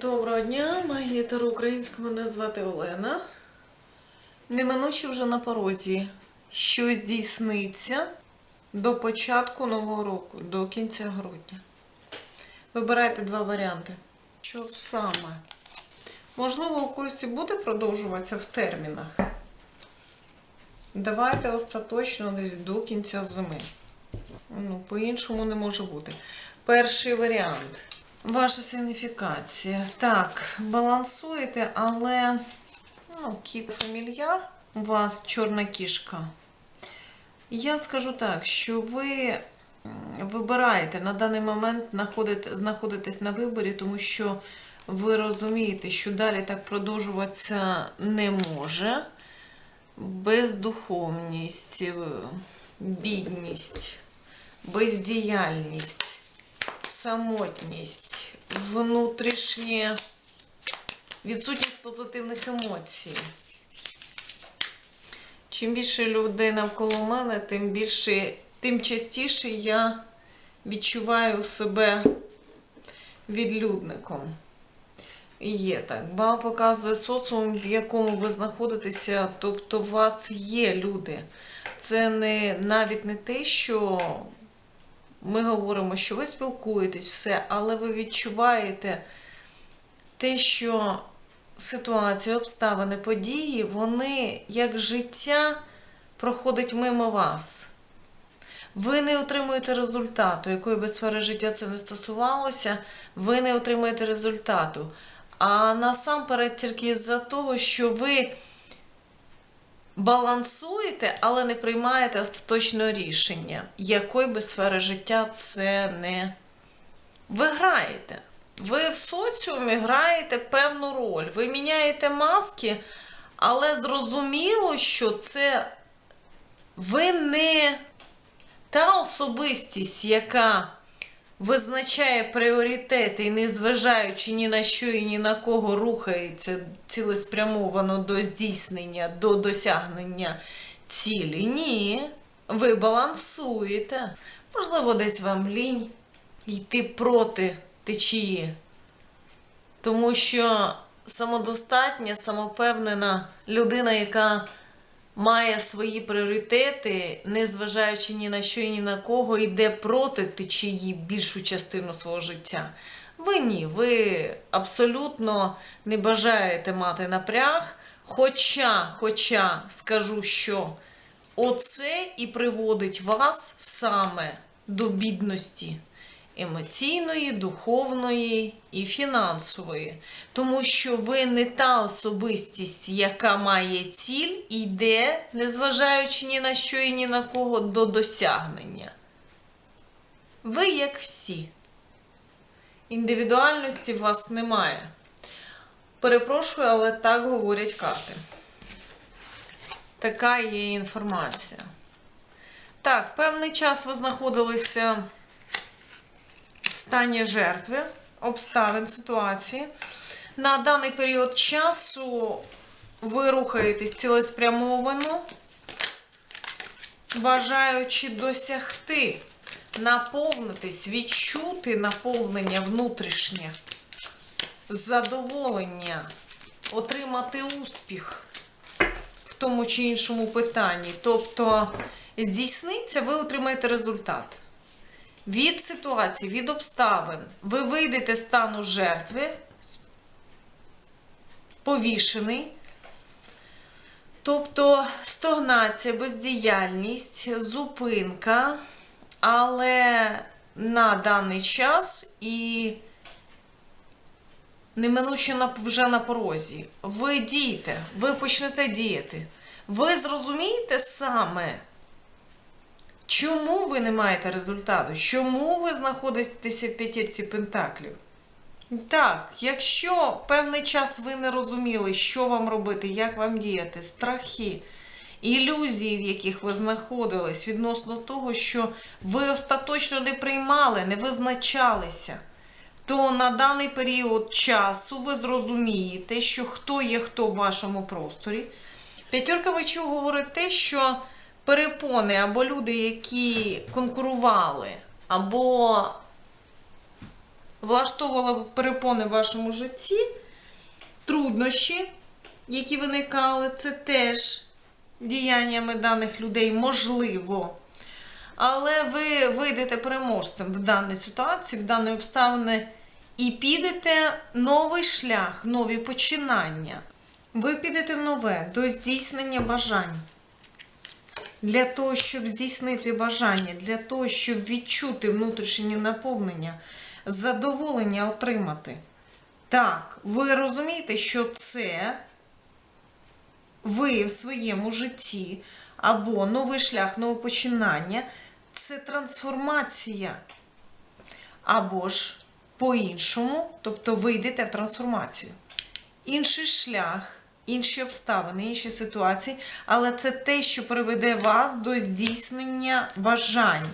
Доброго дня, магія Таро українського мене звати Олена. Неминуче вже на порозі, що здійсниться до початку нового року, до кінця грудня. Вибирайте два варіанти. Що саме? Можливо, у когось буде продовжуватися в термінах. Давайте остаточно десь до кінця зими. Ну, по-іншому не може бути. Перший варіант. Ваша сигніфікація. Так, балансуєте, але ну, кіт фамільяр, у вас чорна кішка. Я скажу так, що ви вибираєте на даний момент знаходитесь на виборі, тому що ви розумієте, що далі так продовжуватися не може. Бездуховність, е, бідність, бездіяльність самотність, внутрішнє відсутність позитивних емоцій. Чим більше людей навколо мене, тим більше, тим частіше я відчуваю себе відлюдником. Є так. Ба показує соціум, в якому ви знаходитеся, тобто у вас є люди. Це не навіть не те, що ми говоримо, що ви спілкуєтесь, все, але ви відчуваєте те, що ситуації, обставини, події, вони як життя проходить мимо вас. Ви не отримуєте результату, якої би сфери життя це не стосувалося, ви не отримуєте результату. А насамперед тільки з-за того, що ви балансуєте, але не приймаєте остаточного рішення, якої би сфери життя це не ви граєте. Ви в соціумі граєте певну роль. Ви міняєте маски, але зрозуміло, що це ви не та особистість, яка визначає пріоритети і, незважаючи ні на що і ні на кого рухається цілеспрямовано до здійснення, до досягнення цілі. Ні, ви балансуєте. Можливо, десь вам лінь йти проти течії. Тому що самодостатня, самопевнена людина, яка має свої пріоритети, незважаючи ні на що і ні на кого, йде проти течії більшу частину свого життя. Ви ні, ви абсолютно не бажаєте мати напряг. Хоча, хоча скажу, що оце і приводить вас саме до бідності емоційної, духовної і фінансової. Тому що ви не та особистість, яка має ціль і йде, незважаючи ні на що і ні на кого, до досягнення. Ви як всі. Індивідуальності у вас немає. Перепрошую, але так говорять карти. Така є інформація. Так, певний час ви знаходилися стані жертви, обставин ситуації. На даний період часу ви рухаєтесь цілеспрямовано, бажаючи досягти, наповнитись, відчути наповнення внутрішнє, задоволення, отримати успіх в тому чи іншому питанні. Тобто, здійсниться, ви отримаєте результат від ситуації, від обставин, ви вийдете з стану жертви, повішений. Тобто стогнація, бездіяльність, зупинка, але на даний час і неминуче вже на порозі. Ви дієте, ви почнете діяти. Ви зрозумієте саме, Чому ви не маєте результату? Чому ви знаходитеся в п'ятірці пентаклів? Так, якщо певний час ви не розуміли, що вам робити, як вам діяти, страхи, ілюзії, в яких ви знаходились, відносно того, що ви остаточно не приймали, не визначалися, то на даний період часу ви зрозумієте, що хто є хто в вашому просторі. П'ятерка мечів говорить те, що перепони або люди, які конкурували, або влаштовувала перепони в вашому житті, труднощі, які виникали, це теж діяннями даних людей можливо. Але ви вийдете переможцем в даній ситуації, в даній обставини, і підете новий шлях, нові починання. Ви підете в нове до здійснення бажань. Для того, щоб здійснити бажання, для того, щоб відчути внутрішнє наповнення, задоволення отримати. Так, ви розумієте, що це ви в своєму житті або новий шлях, нове починання це трансформація. Або ж по-іншому, тобто ви йдете в трансформацію. Інший шлях, інші обставини, інші ситуації, але це те, що приведе вас до здійснення бажань,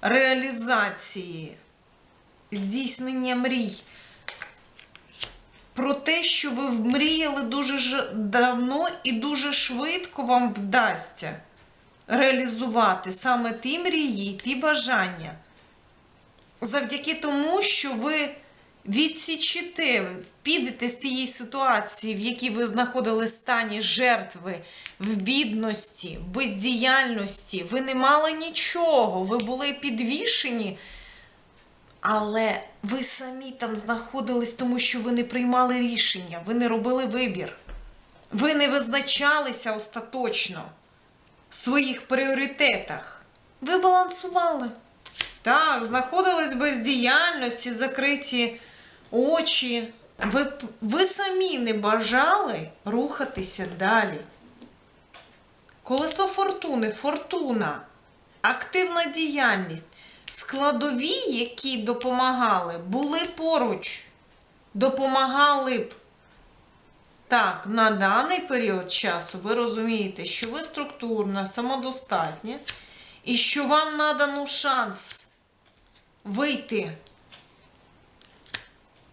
реалізації, здійснення мрій. Про те, що ви мріяли дуже давно і дуже швидко вам вдасться реалізувати саме ті мрії, ті бажання. Завдяки тому, що ви відсічите, підете з тієї ситуації, в якій ви знаходились в стані жертви, в бідності, в бездіяльності. Ви не мали нічого, ви були підвішені. Але ви самі там знаходились, тому що ви не приймали рішення, ви не робили вибір. Ви не визначалися остаточно в своїх пріоритетах. Ви балансували. Так, знаходились без діяльності, закриті очі. Ви, ви самі не бажали рухатися далі. Колесо фортуни, фортуна, активна діяльність, складові, які допомагали, були поруч, допомагали б. Так, на даний період часу ви розумієте, що ви структурна, самодостатня, і що вам надано шанс вийти,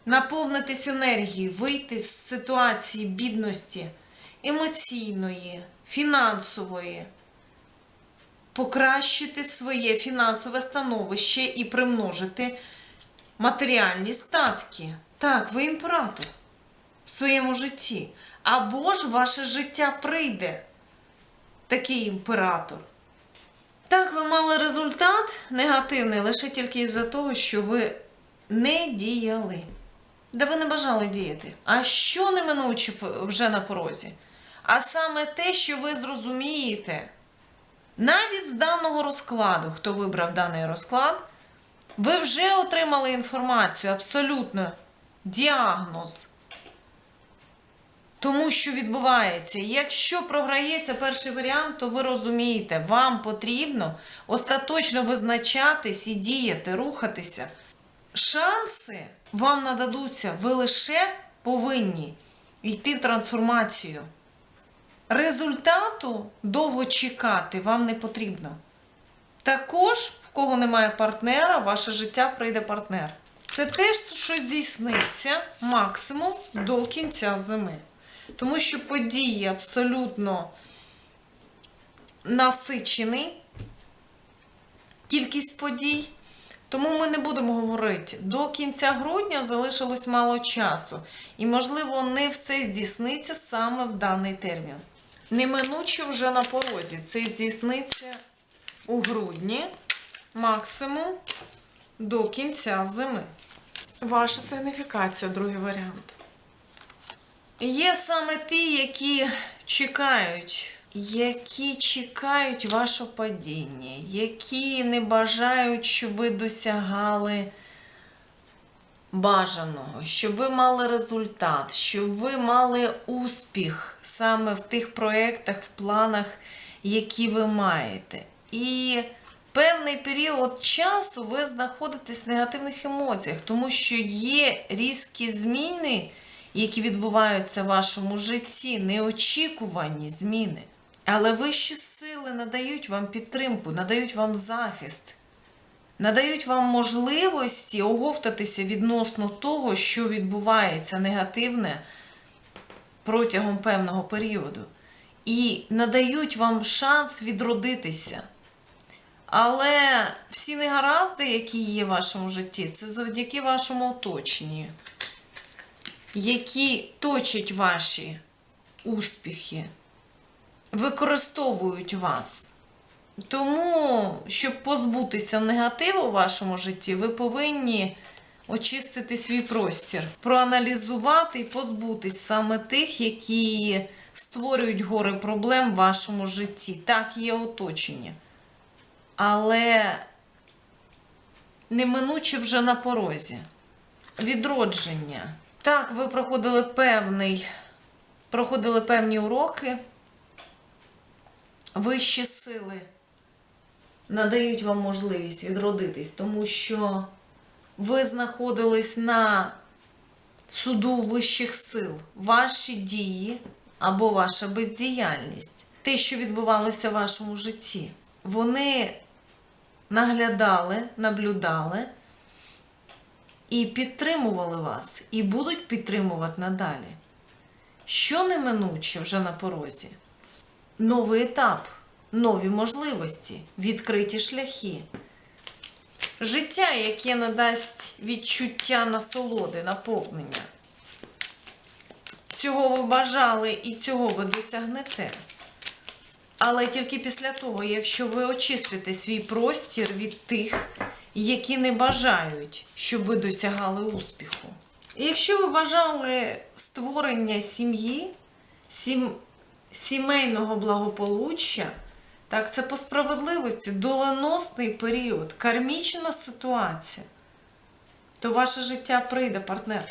наповнитись енергією, вийти з ситуації бідності емоційної, фінансової, покращити своє фінансове становище і примножити матеріальні статки. Так, ви імператор в своєму житті. Або ж ваше життя прийде такий імператор. Так, ви мали результат негативний лише тільки із-за того, що ви не діяли. Да ви не бажали діяти. А що неминуче вже на порозі? А саме те, що ви зрозумієте, навіть з даного розкладу, хто вибрав даний розклад, ви вже отримали інформацію, абсолютно діагноз тому що відбувається. Якщо програється перший варіант, то ви розумієте, вам потрібно остаточно визначатись і діяти, рухатися. Шанси вам нададуться, ви лише повинні йти в трансформацію. Результату довго чекати вам не потрібно. Також, в кого немає партнера, ваше життя прийде партнер. Це теж що здійсниться максимум до кінця зими. Тому що події абсолютно насичений, кількість подій. Тому ми не будемо говорити. До кінця грудня залишилось мало часу. І, можливо, не все здійсниться саме в даний термін. Неминуче вже на порозі. Це здійсниться у грудні, максимум до кінця зими. Ваша сигніфікація, другий варіант. Є саме ті, які чекають, які чекають ваше падіння, які не бажають, щоб ви досягали бажаного, щоб ви мали результат, щоб ви мали успіх саме в тих проєктах, в планах, які ви маєте. І певний період часу ви знаходитесь в негативних емоціях, тому що є різкі зміни, які відбуваються в вашому житті, неочікувані зміни. Але вищі сили надають вам підтримку, надають вам захист, надають вам можливості оговтатися відносно того, що відбувається негативне протягом певного періоду. І надають вам шанс відродитися. Але всі негаразди, які є в вашому житті, це завдяки вашому оточенню, які точать ваші успіхи, використовують вас. Тому, щоб позбутися негативу у вашому житті, ви повинні очистити свій простір, проаналізувати і позбутись саме тих, які створюють гори проблем в вашому житті. Так, є оточення. Але неминуче вже на порозі. Відродження. Так, ви проходили певний, проходили певні уроки. Вищі сили надають вам можливість відродитись, тому що ви знаходились на суду вищих сил. Ваші дії або ваша бездіяльність, те, що відбувалося в вашому житті, вони наглядали, наблюдали і підтримували вас, і будуть підтримувати надалі. Що неминуче вже на порозі? Новий етап, нові можливості, відкриті шляхи. Життя, яке надасть відчуття насолоди, наповнення. Цього ви бажали і цього ви досягнете. Але тільки після того, якщо ви очистите свій простір від тих, які не бажають, щоб ви досягали успіху. І якщо ви бажали створення сім'ї, сім... сімейного благополуччя, так, це по справедливості доленосний період, кармічна ситуація, то ваше життя прийде партнер.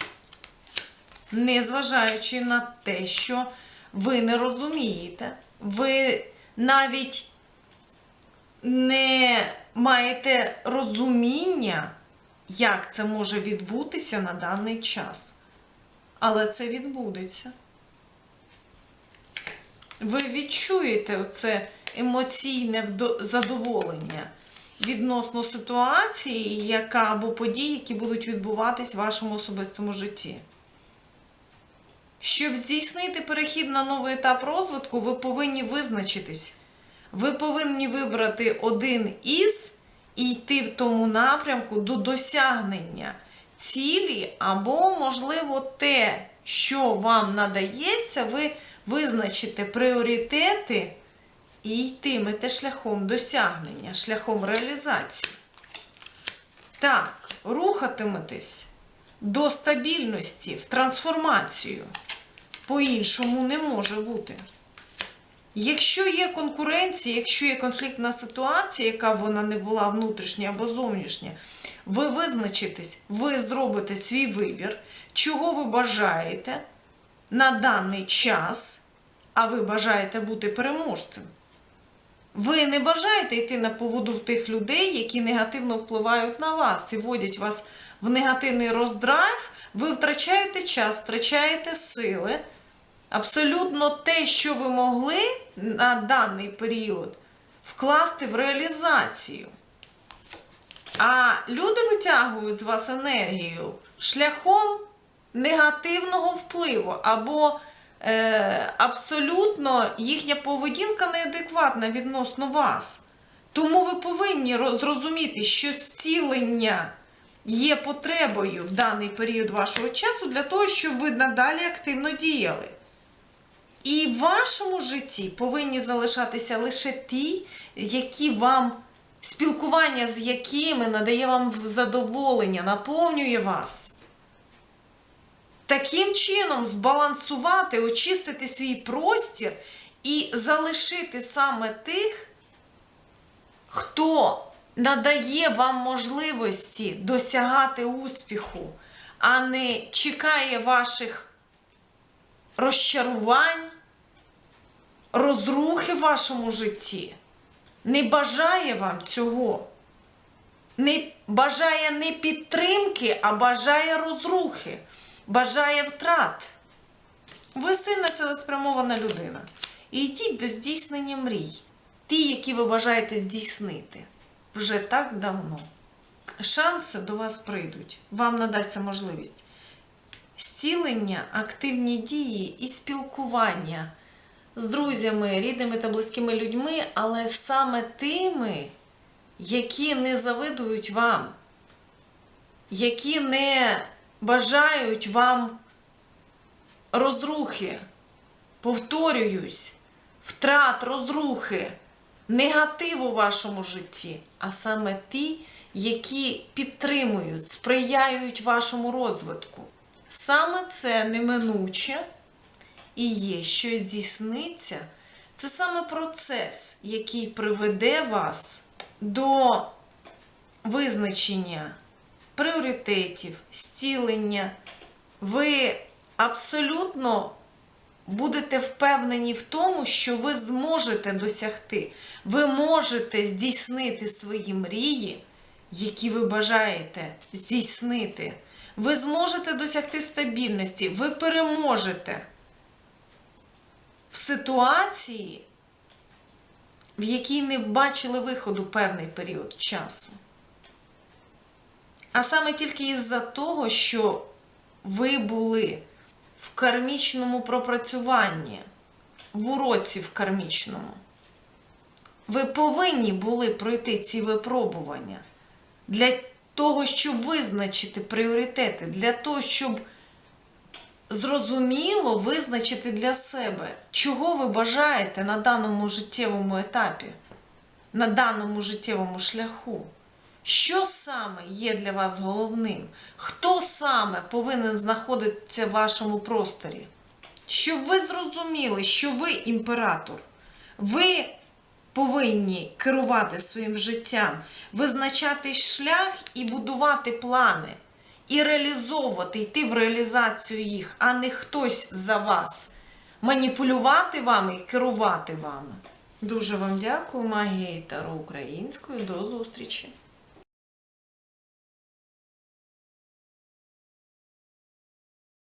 Незважаючи на те, що ви не розумієте, ви навіть не маєте розуміння, як це може відбутися на даний час. Але це відбудеться. Ви відчуєте оце емоційне задоволення відносно ситуації, яка або подій, які будуть відбуватись в вашому особистому житті. Щоб здійснити перехід на новий етап розвитку, ви повинні визначитись. Ви повинні вибрати один із і йти в тому напрямку до досягнення цілі, або, можливо, те, що вам надається, ви визначите пріоритети і йтимете шляхом досягнення, шляхом реалізації. Так, рухатиметесь до стабільності, в трансформацію. По-іншому не може бути. Якщо є конкуренція, якщо є конфліктна ситуація, яка вона не була внутрішня або зовнішня, ви визначитесь, ви зробите свій вибір, чого ви бажаєте на даний час, а ви бажаєте бути переможцем. Ви не бажаєте йти на поводу тих людей, які негативно впливають на вас і вводять вас в негативний роздрайв, ви втрачаєте час, втрачаєте сили. Абсолютно те, що ви могли на даний період вкласти в реалізацію. А люди витягують з вас енергію шляхом негативного впливу, або е, абсолютно їхня поведінка неадекватна відносно вас. Тому ви повинні зрозуміти, що зцілення є потребою в даний період вашого часу для того, щоб ви надалі активно діяли. І в вашому житті повинні залишатися лише ті, які вам спілкування з якими надає вам задоволення, наповнює вас. Таким чином збалансувати, очистити свій простір і залишити саме тих, хто надає вам можливості досягати успіху, а не чекає ваших розчарувань, розрухи в вашому житті, не бажає вам цього. Не бажає не підтримки, а бажає розрухи, бажає втрат. Ви сильна цілеспрямована людина. І йдіть до здійснення мрій. Ті, які ви бажаєте здійснити вже так давно. Шанси до вас прийдуть. Вам надасться можливість зцілення, активні дії і спілкування з друзями, рідними та близькими людьми, але саме тими, які не завидують вам, які не бажають вам розрухи, повторююсь, втрат, розрухи, негативу в вашому житті, а саме ті, які підтримують, сприяють вашому розвитку. Саме це неминуче і є, що здійсниться, це саме процес, який приведе вас до визначення пріоритетів, зцілення. Ви абсолютно будете впевнені в тому, що ви зможете досягти, ви можете здійснити свої мрії, які ви бажаєте здійснити. Ви зможете досягти стабільності, ви переможете в ситуації, в якій не бачили виходу певний період часу. А саме тільки із-за того, що ви були в кармічному пропрацюванні, в уроці в кармічному. Ви повинні були пройти ці випробування для того, щоб визначити пріоритети, для того, щоб зрозуміло визначити для себе, чого ви бажаєте на даному життєвому етапі, на даному життєвому шляху. Що саме є для вас головним? Хто саме повинен знаходитися в вашому просторі? Щоб ви зрозуміли, що ви імператор. Ви повинні керувати своїм життям, визначати шлях і будувати плани, і реалізовувати, йти в реалізацію їх, а не хтось за вас маніпулювати вами і керувати вами. Дуже вам дякую, магія і Таро українською. До зустрічі!